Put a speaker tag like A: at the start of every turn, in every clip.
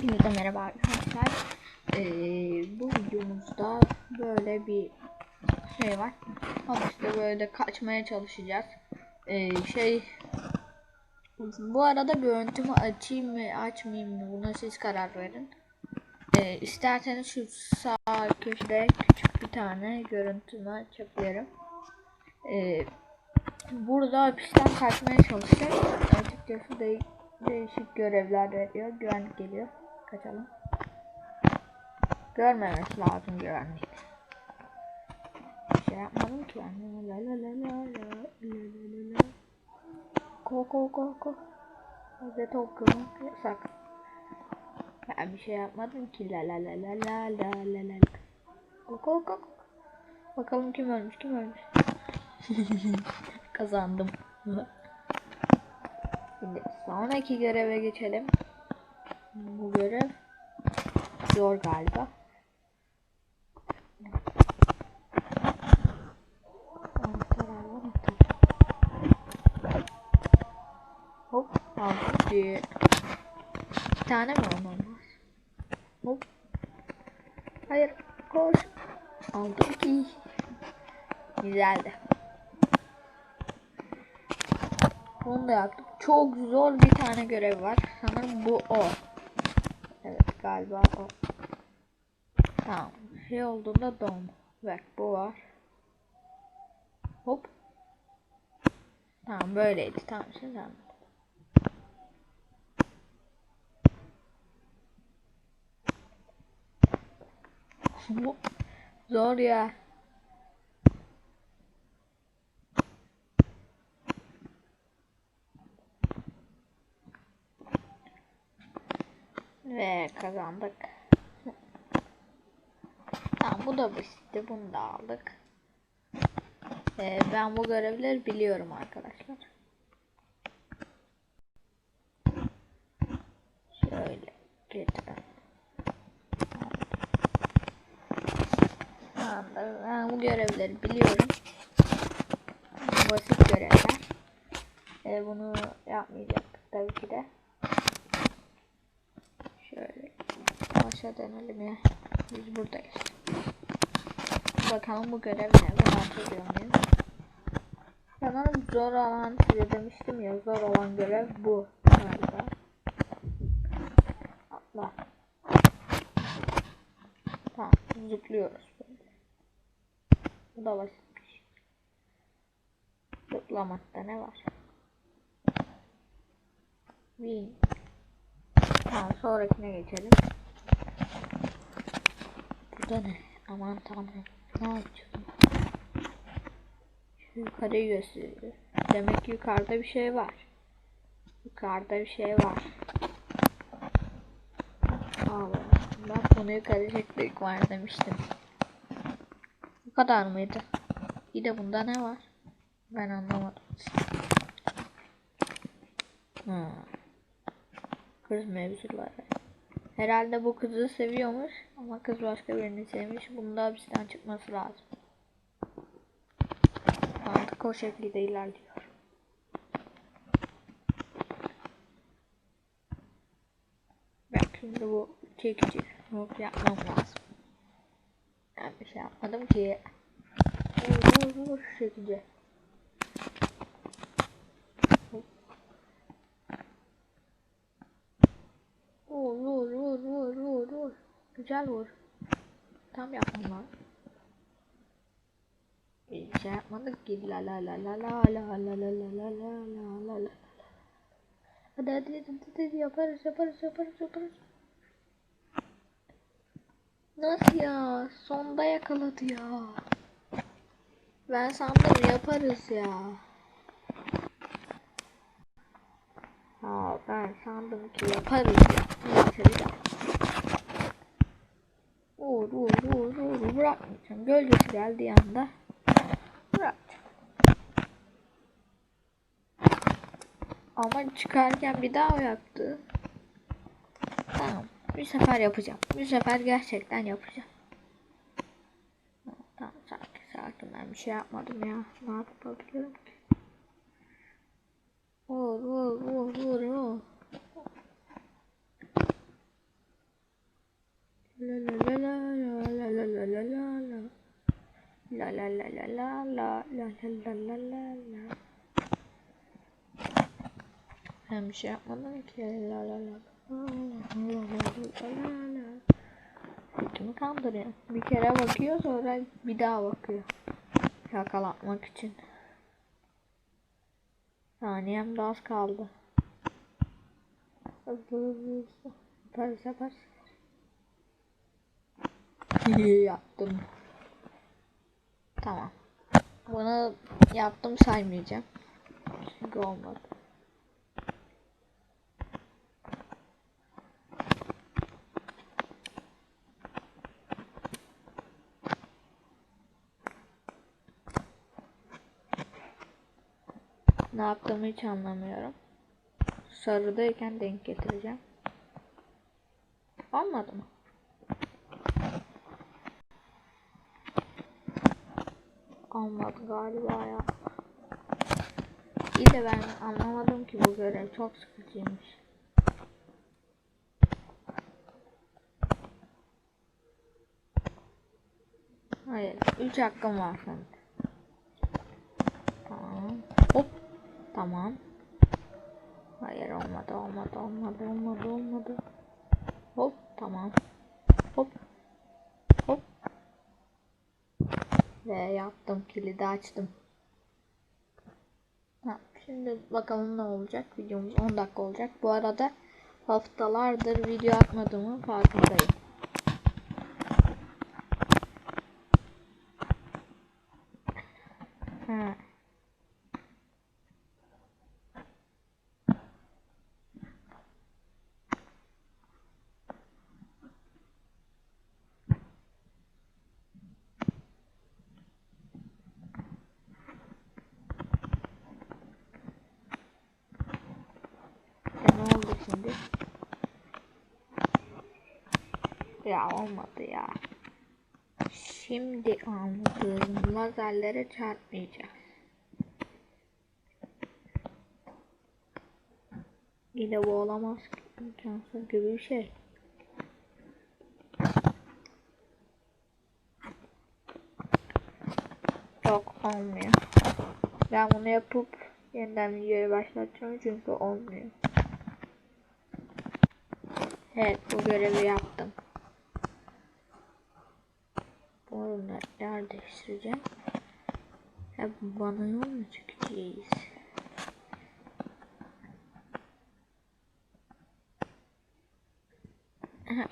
A: Hepinize merhaba arkadaşlar. Ee, bu videomuzda böyle bir şey var. İşte böyle kaçmaya çalışacağız. Ee, şey bu arada görüntümü açayım mı açmayayım mı buna siz karar verin. Ee, isterseniz şu sağ köşede küçük bir tane görüntümü açabilirim. Ee, burada hapisten kaçmaya çalışacağız. Açıkçası de değişik görevler veriyor. Güvenlik geliyor. Kaçalım. Görmemesi lazım güvenlik. Bir şey yapmadım ki ben. La la la la la la la la. Ko ko ko ko. Hazreti okumak yasak. Ben bir şey yapmadım ki la la la la la la la la. Ko ko ko. Bakalım kim ölmüş kim ölmüş. Kazandım. Şimdi sonraki göreve geçelim. Bu görev zor galiba. Hop aldık. Bir İki tane mi ondan var? Hop. Hayır koş. Aldım ki. Güzeldi. Bunu da yaptık. Çok zor bir tane görev var. Sanırım bu o. Galiba o. Tamam. Şey olduğunda dom. Bak bu var. Hop. Tamam böyleydi. Tamam şimdi anladım. Zor ya. Ve kazandık. Tamam bu da basitti. Bunu da aldık. Ee, ben bu görevleri biliyorum arkadaşlar. Şöyle. Tamamdır. Ben bu görevleri biliyorum. Basit görevler. Ee, bunu yapmayacaktık tabii ki de. Şöyle aşağı dönelim ya. Biz buradayız. Bakalım bu görev nerede hatırlıyor muyum? Sanırım zor olan size demiştim ya zor olan görev bu galiba. Atla. Tamam zıplıyoruz böyle. Bu da basitmiş. Zıplamakta ne var? Win. Tamam sonrakine geçelim. Burada ne? Aman tanrım. Ne yapacağım? Şu yukarıyı gösteriyor. Demek ki yukarıda bir şey var. Yukarıda bir şey var. Allah. Ben bunu yukarı çektik var demiştim. Bu kadar mıydı? Bir de bunda ne var? Ben anlamadım. Hmm. Kız mevzuları. Herhalde bu kızı seviyormuş ama kız başka birini sevmiş. Bunun da hapisten çıkması lazım. Mantık o şekilde ilerliyor. Ben şimdi bu çekici not yapmam lazım. Ben bir şey yapmadım ki. Vur vur şu şekilde. Vur vur vur vur vur vur. Güzel vur. Tam yapmam lazım. Bir şey yapmadık ki la la la la la la la la la la la la la la Hadi hadi hadi hadi, yaparız yaparız yaparız yaparız. Nasıl ya? Sonda yakaladı ya. Ben sandım yaparız ya. Aa, ben sandım ki yaparız ya. Neyse bir daha. Vur vur vur vur bırakmayacağım. Gölgesi geldiği anda bırakacağım. Ama çıkarken bir daha o yaptı. Tamam. Bir sefer yapacağım. Bir sefer gerçekten yapacağım. Tamam sakin sakin ben bir şey yapmadım ya. Ne yapabilirim ki? Vur vur vur vur vur. La la la la la la la la la. Ben bir şey yapmadım ki. La la la. La la la la la. Ritmi kandırıyor. Bir kere bakıyor sonra bir daha bakıyor. Yakalatmak için. Saniyem de az kaldı. Hızlı hızlı hızlı. Yaparız yaparız. Yaptım. Tamam. Bunu yaptım saymayacağım. Çünkü olmadı. Ne yaptığımı hiç anlamıyorum. Sarıdayken denk getireceğim. Olmadı mı? Olmadı galiba ya. İyi de ben anlamadım ki bu görev çok sıkıcıymış. Hayır, 3 hakkım var şimdi. Tamam. Hop. Tamam. Hayır olmadı, olmadı, olmadı, olmadı, olmadı. Hop, tamam. Hop. Hop. Ve yaptım, kilidi açtım. Şimdi bakalım ne olacak. Videomuz 10 dakika olacak. Bu arada haftalardır video atmadığımın farkındayım. Ha. Ya ne oldu şimdi? Ya olmadı ya. Şimdi anladım. Lazerlere çarpmayacağız. Yine bu olamaz ki. İmkansız gibi bir şey. Yok olmuyor. Ben bunu yapıp yeniden videoyu başlatacağım çünkü olmuyor. Evet bu görevi yaptım. Bunu yer değiştireceğim. Hep bana yol mu çekeceğiz?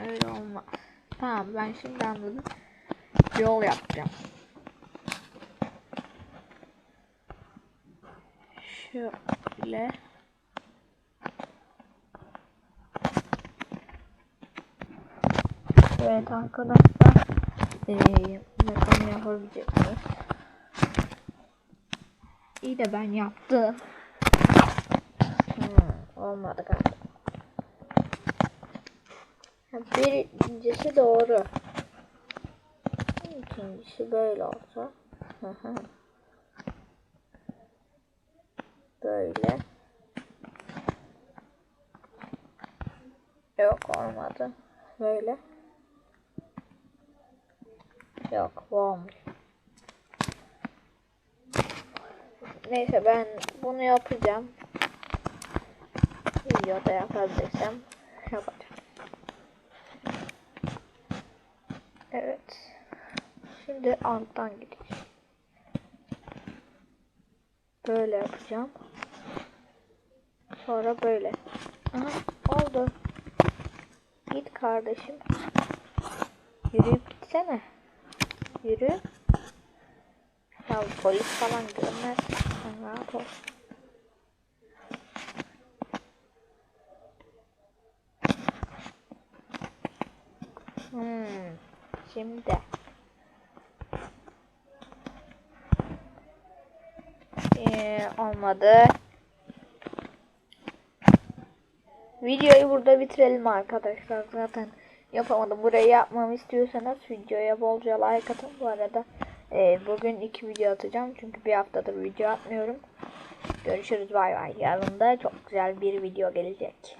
A: Öyle olmaz. Tamam ben şimdi anladım. Yol yapacağım. Şöyle. Evet arkadaşlar. Ee, bakalım yapabilecek miyiz? İyi de ben yaptım. Hmm, olmadı galiba. Birincisi doğru. İkincisi böyle olsa. Böyle. Yok olmadı. Böyle. Yok olmuş. Neyse ben bunu yapacağım. Videoda yapabilirsem yapacağım. Evet. Şimdi alttan gideceğim. Böyle yapacağım. Sonra böyle. Aha oldu. Git kardeşim. Yürüyüp gitsene. Yürü. Ya polis falan görmez. Sen rahat ol. Hmm. Şimdi. Ee, olmadı. Videoyu burada bitirelim arkadaşlar. Zaten yapamadım. Burayı yapmamı istiyorsanız videoya bolca like atın. Bu arada e, bugün iki video atacağım. Çünkü bir haftadır video atmıyorum. Görüşürüz bay bay. Yarın da çok güzel bir video gelecek.